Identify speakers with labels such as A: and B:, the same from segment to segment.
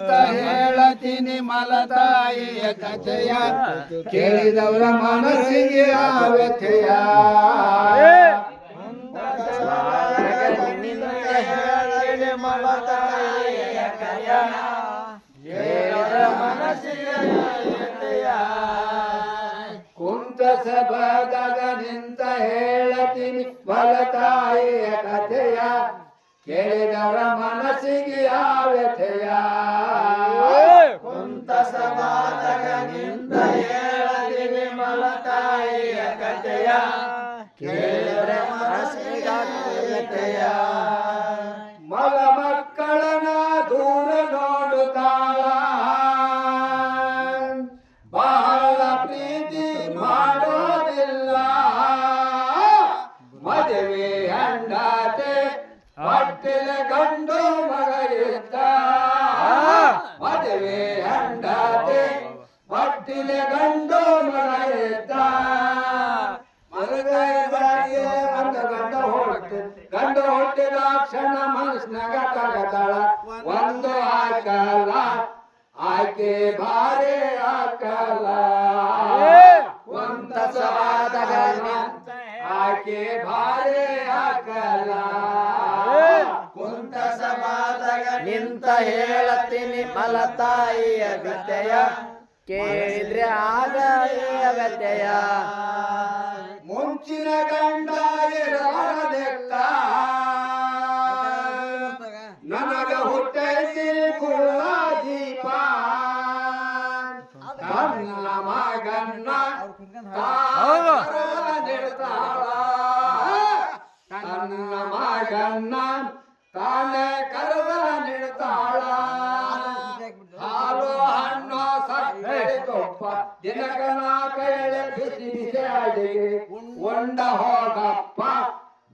A: ಹೇಳತೀನಿ ಮಲತಾಯಿಯ ಕಥೆಯ. ಕೇಳಿದವರ ಮನಸ್ಸಿಗೆ ಆವ್ಯಥೆಯ ಕುಂತ ಸಭಾದಾಗ ನಿಂತ ಹೇಳತೀನಿ ಮಲತಾಯಿಯ ಕಥೆಯ. ಕೇಳಿದವರ ಮನಸ್ಸಿಗೆ ಕುಂತ ಹೊಟ್ಟಿನ ಗಂಡು ಮಗ ಇದ್ದ ಮದುವೆ ಹೆಂಡತಿ ಹೊಟ್ಟಿನ ಗಂಡು ಮಗ ಇದ್ದ ಒಂದು ಗಂಡ ಹೊಟ್ಟೆ ಗಂಡ ಹೊಟ್ಟಿದ ಕ್ಷಣ ಮನಸ್ನಾಗ ತಗತಾಳ ಒಂದು ಆಕಲ ಆಕೆ ಭಾರಿ ಆಕಲ ಒಂದ ಸವಾದಗ ಆಕೆ ಭಾರಿ ಆಕಲ
B: ನಿಂತ ಹೇಳತ್ತೀನಿ ಮಲತಾಯಿಯ ವಿದ್ಯೆಯ ಕೇಳಿದ್ರೆ ಆಗ ಅಗತ್ಯ
A: ಮುಂಚಿನ ಗಂಡ ಉಂಡ ಹೋಗಪ್ಪ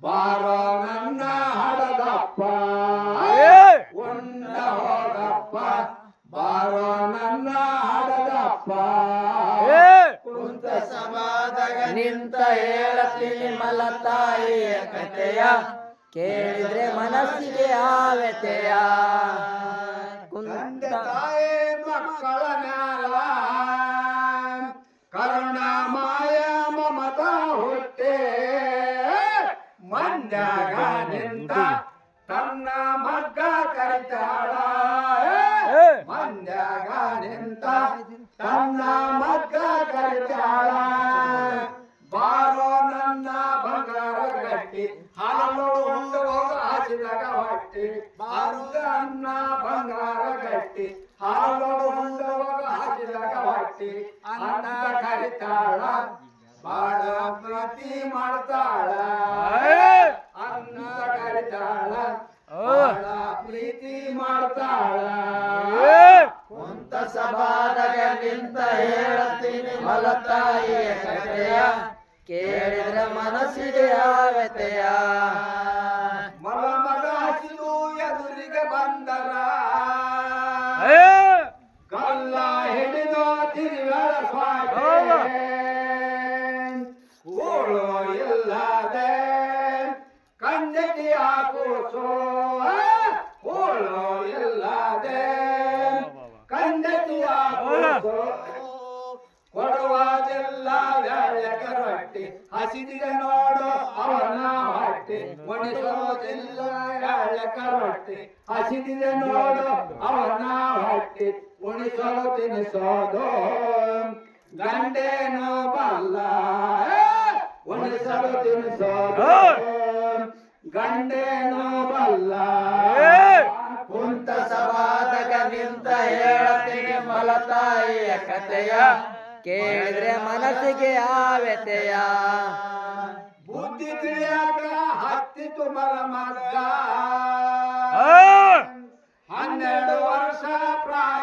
A: ಬಾರೋ ನನ್ನ ಹಡದಪ್ಪ. ಉಂಡ ಹೋಗಪ್ಪ ಬಾರೋ ನನ್ನ ಹಡದಪ್ಪ ಕುಂತ ಸಮಾದಾಗ
B: ನಿಂತ ಹೇಳತ್ತೀನಿ ಮಲತಾಯಿಯ ಕಥೆಯ ಕೇಳಿದ್ರೆ ಮನಸ್ಸಿಗೆ ಆವೆತೆಯ.
A: ಕುಂದ
B: ಕುಂತ
A: ತಾಯಿ ಮಕ್ಕಳ ಮ್ಯಾಲ ಅನ್ನ ಬಂಗಾರ ಗಟ್ಟಿ. ಹಾಲು ಹಾಸಿದಾಗ ಹೊಟ್ಟಿ ಅಂತ ಕರಿತಾಳ. ಬಾಳ ಪ್ರೀತಿ ಮಾಡ್ತಾಳ. ಅನ್ನ ಕರಿತಾಳ. ಪ್ರೀತಿ ಮಾಡ್ತಾಳ.
B: ಕುಂತ ಸಭಾದಾಗ ನಿಂತ ಹೇಳತ್ತೀನಿ ಮಲತಾಯಿಯ ಕಥೆಯ ಕೇಳಿದ್ರೆ ಮನಸ್ಸಿಗೆ ಆವೆತೆಯ.
A: ಕಣ್ಣೆಟಿ ಹಾಕುಸೋ ಕೊಡುವುದಿಲ್ಲ ವ್ಯಾಳಕ ರೊಟ್ಟಿ ಹಸಿದಿದೆ ನೋಡು ಅವನ ಹೊಟ್ಟೆ ಒಣಿಸೋದಿಲ್ಲ ವ್ಯಾಳಕ ರೊಟ್ಟಿ ಹಸಿದಿದೆ ನೋಡು ಅವನ ಹೊಟ್ಟೆ ಉಣಿಸಲು ತಿನಿಸೋದು. ಗಂಡೇನೋ ಬಲ್ಲ ಉಣಿಸಲು ತಿನಿಸೋದು ಗಂಡೇನೋ ಬಲ್ಲ
B: ಕುಂತ ಸವಾದಕ ನಿಂತ ಹೇಳತ್ತೀನಿ ಮಲತಾಯಿಯ ಕಥೆಯ ಕೇಳಿದ್ರೆ ಮನಸ್ಸಿಗೆ ಆವ್ಯತೆಯ
A: ಬುದ್ಧಿ ತಿಳಿಯಾಕ ಹತ್ತಿತು ಮರ ಮಗ ಹನ್ನೆರಡು ವರ್ಷ ಪ್ರಾಯದ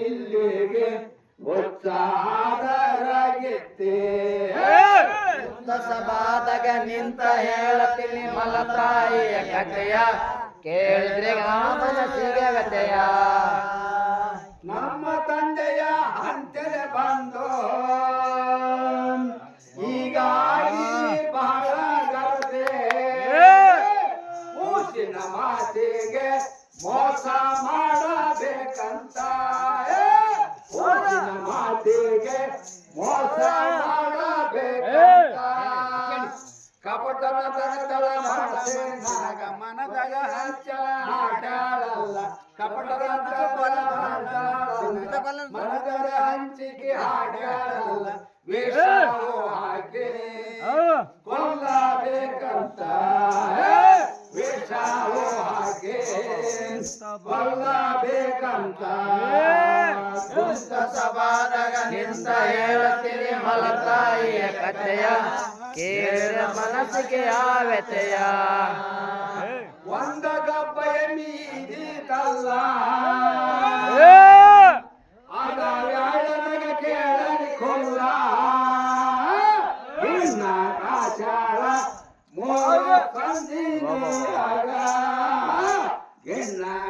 A: ಇಲ್ಲಿಗೆ ಗೊತ್ತಾದರಾಗಿತ್ತೆ ಸಭಾದಾಗ ನಿಂತ ಹೇಳತೀನಿ
B: ಮಲತಾಯಿಯ ಕಥೆಯ ಕೇಳಿದ್ರೆ ಗಾಮನ ಸಿಗತೆಯ
A: ನಮ್ಮ ತಂದೆಯ ಅಂತ್ಯದ ಬಂದು ಹೀಗಾಗಿ ಬಹಳ ಗಲಭೆ ಮೂಸಿನ ಮಾತಿಗೆ ಮೋಸ ಮಾಡಬೇಕಂತ ಏ, ಕೂಸಿನ ಮಾತಿಗೆ ಮೋಸ ಮಾಡಬೇಕಂತ ಕಪಟದ ತರತಳ ಮನಸ್ಸೆ ನನಗ ಮನದಾಗ ಹಚ್ಚಲ ಹಾಡಾಳಲ್ಲ ಕಪಟದ ತರತಳ ಹಾಡಾಳಲ್ಲ ಮನದರ ಹಂಚಿಕೆ ಹಾಡಾಳಲ್ಲ ವೇಷವು ಕೊಲ್ಲಬೇಕಂತ
B: ಕುಂತ ಸಭಾದಾಗ ನಿಂತ ಹೇಳುತ್ತೀರಿ ಮಲತಾಯಿಯ ಕಥೆಯ ಕೇಳಿದ್ರೆ ಮನಸ್ಸಿಗೆ ವ್ಯತೆಯ
A: ಒಂದ ಗಬ್ಬಯ ಮೀದಿತಲ್ಲ ಆಗ ಯಾಳನಗ ಕೇಳಲಿ ಕೊಲ್ಲ ಇನ್ನ ಕಾಚಾಳ ಮೋಗ ತಂದಿನಿಯಾಗ ಎನ್ನ ಕಾಚಾಳ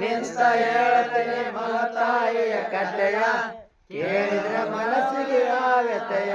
B: ನಿಂತ ಹೇಳ್ತೀನಿ ಮಲತಾಯಿಯ ಕಥೆಯ ಕೇಳಿದ್ರೆ ಮನಸ್ಸಿಗೆ ವ್ಯತೆಯ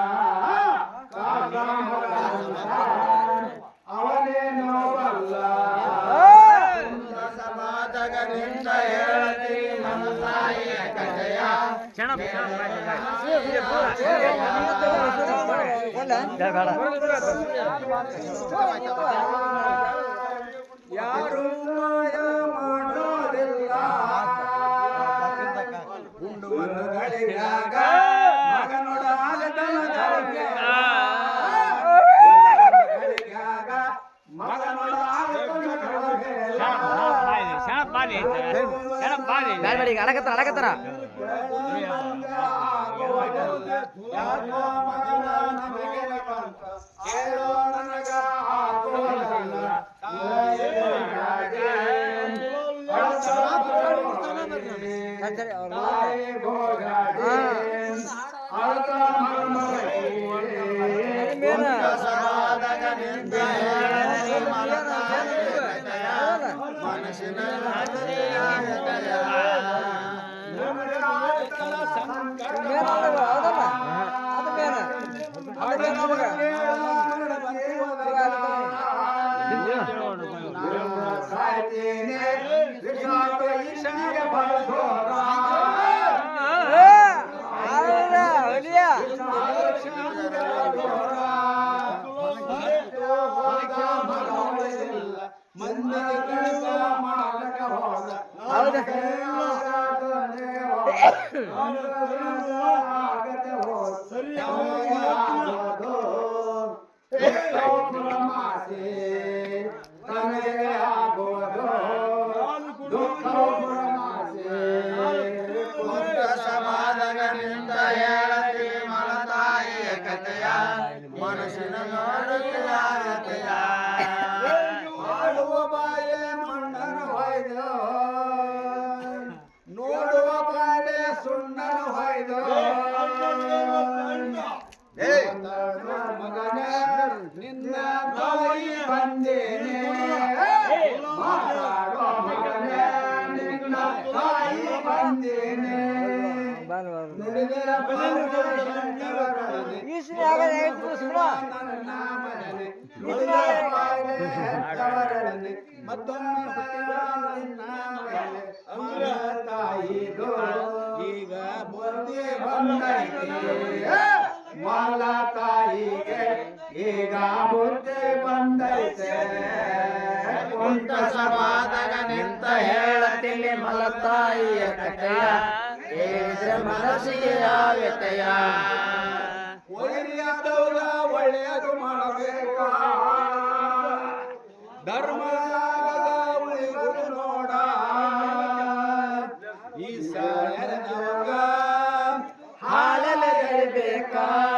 B: ಸಮಾಜಗ ನಿಂತ ಹೇಳ್ತೀನಿ ಮನಸಾಯಿಯ ಕಥೆಯ
A: ಯಾರು ಮಾಯ ಮಾಡೋದಿಲ್ಲ. ಗುಂಡು ಒಂದು
B: ಬ್ಯಾಡ ಈಗ ಅಡಕತ್ತಾರ ಅಡಕತ್ತಾರ ಸಮಾಜಗ
A: ಮತ್ತೊಮ್ಮೆ ಈಗ ಈಗ ಬಂದೇ ಬಂದೈತೆ
B: ಕುಂತ ಸಮಾದಾಗ ನಿಂತ ಹೇಳತಿಲ್ಲಿ ಮಲತಾಯಿಯ ಕಥೆಯ. ಮನಸ್ಸಿಗೆ ವ್ಯತ್ಯಯ
A: ಒಳ್ಳೆಯದವರ ಒಳ್ಳೆಯದು ಮಾಡಬೇಕ. ಧರ್ಮ ನೋಡ. ಈ ಸಾಲ ಹಾಲಲ್ಲಿ
B: ಬೇಕಾ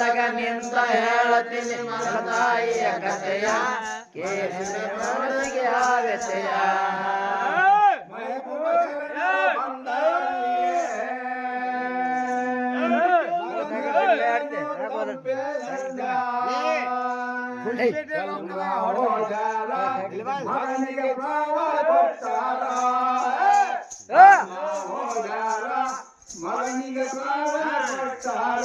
B: ವಾಚಕ ನಿಂತ ಹೇಳತೀನಿ ತಾಯಿಯ ಕಥೆಯ ಕೇಳಿಗೆ ಆಗತೆಯ
A: ಮಗನಿಗೆ ಪ್ರಾಣ ಕೊಟ್ಟಾರ